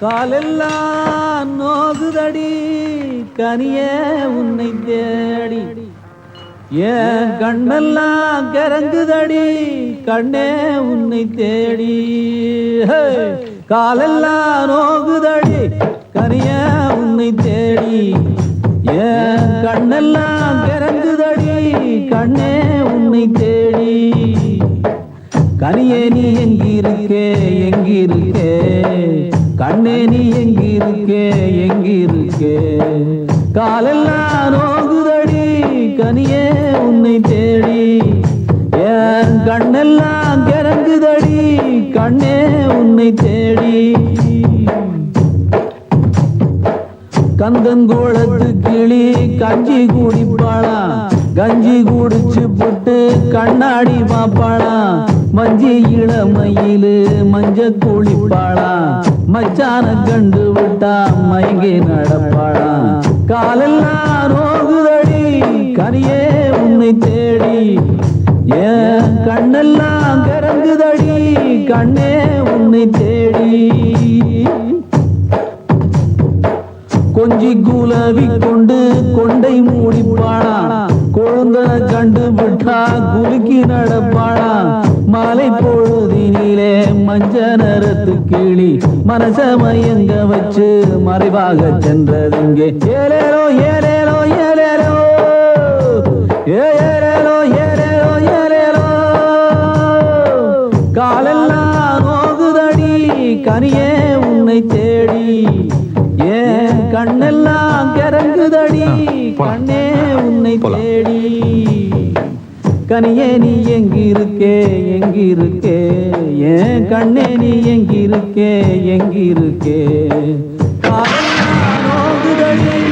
காலெல்லாம் நோகுதடி கனிய உன்னை தேடி. ஏன் கண்ணெல்லாம் கரங்குதடி கண்ணே உன்னை தேடி. காலெல்லாம் நோகுதடி கனிய உன்னை தேடி. ஏன் கண்ணெல்லாம் கரங்குதடி கண்ணே உன்னை தேடி. கனியே நீ எங்கிருக்கே எங்கிருக்கே. கண்ணே நீ எங்கிருக்கே எங்கிருக்கே? காலெல்லாம் நோகுதடி கனியே உன்னை தேடி. என் கண்ணெல்லாம் கிறங்குதடி கண்ணே உன்னை தேடி. கந்தன் கந்தங்கோளத்து கிளி கஞ்சி குடிப்பாளா? கஞ்சி குடிச்சு புட்டு கண்ணாடி பாப்பாளா மஞ்சி இளமயிலு மஞ்ச குளிப்பாளா? மச்சான கண்டு விட்டா மயங்கி நடப்பாளா? காலெல்லாம் ரோகுதடி கனியே உன்னை தேடி. ஏன் கண்ணெல்லாம் கிறங்குதடி கண்ணே உன்னை தேடி. கொஞ்சி குலவி கொண்டு கொண்டை மூடிப்பாளா? குழந்தை கண்டு விட்டா குலுக்கி நடப்பாளா? மாலை பொழுதினிலே மஞ்ச நிறத்து கிளி மனச மயங்க வச்சு மறைவாக சென்றதுங்கே. ஏலேலோ ஏலேலோ ஏலேலோ. ஏலேலோ ஏலேலோ ஏலேலோ. காலெல்லாம் நோகுதடி கனியே உன்னை தேடி. ஏன் கண்ணெல்லாம் கிறங்குதடி கண்ணே உன்னை தேடி. கனியே நீ எங்கிருக்கே எங்கிருக்கே? ஏன் கண்ணே நீ எங்கிருக்கே எங்கிருக்கே?